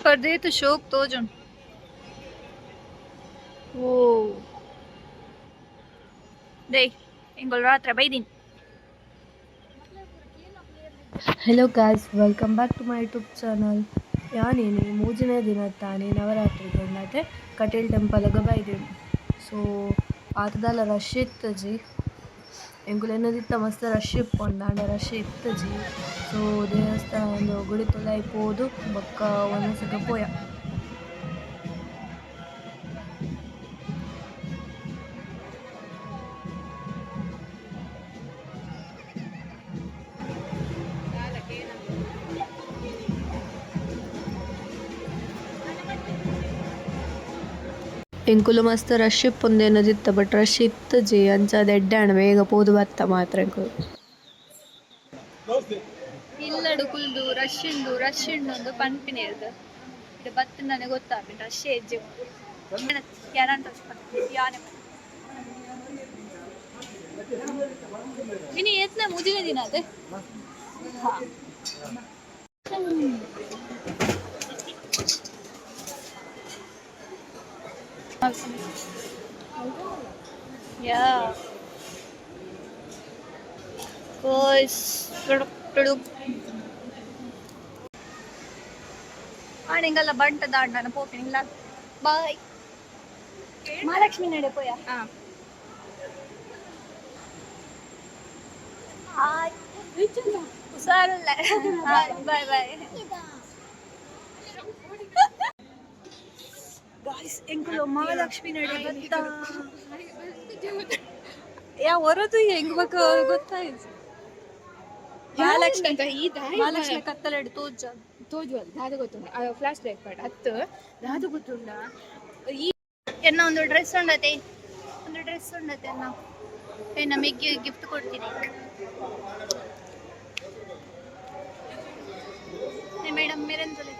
ಪರ್ದೇತು ಶೋಕ್ ತೋಜುನ್ ಓ they रात्र ರಾತ್ರಿ दिन। Hello guys welcome back to my YouTube channel ಯಾನೇನೆ ಮೂಜನೇ ದಿನ ತಾನೇ ನವರಾತ್ರಿ ಬಂದತೆ ಕಟೀಲ್ ಟೆಂಪಲ್ಗೆ ಬೈದೇನು ಸೊ ಆತದಲ್ಲ ರಶ್ ಇತ್ತು ಜಿ ಎಂಕುಲು ಎನ್ನದಿತ್ತ ಮಸ್ತ್ ರಶ್ ಇಪ್ಪೊಂಡು ಆಂಡ ರಶ್ ಇತ್ತು ಜಿ ಸೊ ದೇವಸ್ಥಾನ ಒಂದು ಗುಡಿ ತುಲಾಯಿ ಬಕ್ಕ ಬೊಕ್ಕ ಸಿಗ ಪೋಯ. ಎಂಕುಲು ಮಸ್ತ್ ರಶ್ ಇಪ್ಪುಂಡು ಜಿತ್ತ ಬಟ್ ರಶ್ ಇತ್ತು ಜಿ. ಅಂಚಾದ ಎಡ್ಡಾಣ ಬೇಗ ಪೋದು ಬತ್ತ ಮಾತ್ರ ಎಂಕುಲು. ಇಲ್ಲಡು ಕುಲ್ದು ರಶ್ ಉಂಡು ರಶ್ ಉಂಡು ಒಂದು ಪನ್ಪಿನೇರ್ದು ಇದು ಬತ್ತು ನನಗೆ ಗೊತ್ತಾಗ್ಬಿಟ್ಟು ರಶ್ ಹೆಜ್ಜೆ ಯಾರಂತ ಯಾನೆ ಇನಿ ಎತ್ನ ಮುಜಿನ ದಿನ ಅದೇ? ಯಾ. ಕೋಸ್ tuduk. ಆಣಿಂಗಲ್ಲ ಬಂಟ ದಾಂಡನ ಪೋಪಿನಿಲ್ಲ ಬಾಯ್. ಮಹಾಲಕ್ಷ್ಮಿ ನಡೆ ಪೋಯ. ಹಾಯ್ ಹುಷಾರಲ್ಲ ಬಾಯ್ ಬಾಯ್ ಗಾಯ್ಸ್ ಎಂಕುಲು ಮಹಾಲಕ್ಷ್ಮಿ ನಡೆ ಗೊತ್ತಾ ಯಾ ಹೊರತು ಹೆಂಗ್ ಬೇಕು ಗೊತ್ತಾಯ್ತು. ಮಹಾಲಕ್ಷ್ಮಿ ಅಂತ ಈ ಮಹಾಲಕ್ಷ್ಮಿ ಕತ್ತಲೆಡು ತೋಜ ತೋಜುವಲ್ ದಾದ ಗೊತ್ತುಂಡ ಫ್ಲಾಶ್ ಲೈಟ್ ಪಾಡ್ ಹತ್ತು. ದಾದ ಗೊತ್ತುಂಡ ಈ ಎನ್ನ ಒಂದು ಡ್ರೆಸ್ ಉಂಡತೆ. ಒಂದು ಡ್ರೆಸ್ ಉಂಡತೆ ಅನ್ನ ಏ ನಮಗೆ ಗಿಫ್ಟ್ ಕೊಡ್ತೀನಿ. ಮೇಡಮ್ ಮೇರೆಂತಲೇ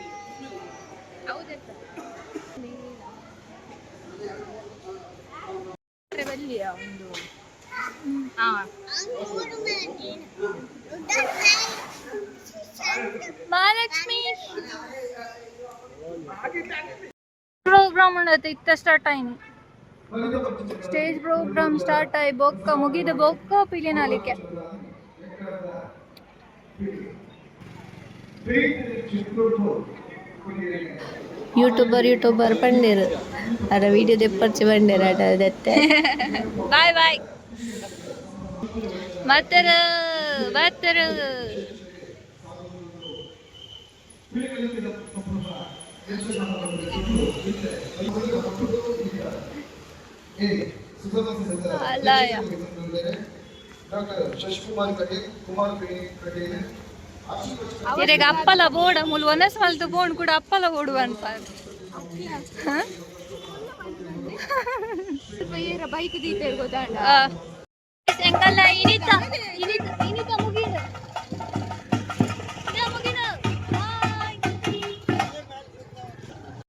ಹೌದತ್ತ ಬಲ್ಲಿಯ ಒಂದು ಮಹಾಲಕ್ಷ್ಮಿ. ಪ್ರೋಗ್ರಾಮ್ ಇತ್ತ ಸ್ಟಾರ್ಟ್ ಆಯ್ನಿ. ಸ್ಟೇಜ್ ಪ್ರೋಗ್ರಾಮ್ ಸ್ಟಾರ್ಟ್ ಆಯ್ ಬೊಕ್ಕ ಮುಗಿದ ಬೊಕ್ಕ ಪಿಲಿನಾಲಿಕೆ ಯೂಟ್ಯೂಬರ್ ಯೂಟ್ಯೂಬರ್ ಪಂಡೇರು. ಅರ ವಿಡಿಯೋ ದೆಪ್ಪರ್ಚಿ ಬಂಡೇರು ಅಡ ದೆತ್ತೆ ಬಾಯ್ ಬಾಯ್ ಕಟೀಲ್ ಇರೆಗ ಅಪ್ಪಲ ಬೋಡ ಮುಲ್ ಒನಸ್ ಮಲ್ತು ಬೋಣ್ ಕೂಡ ಅಪ್ಪಲ ಓಡುವ ಅಂತ ಬೈಕ್ 花入りと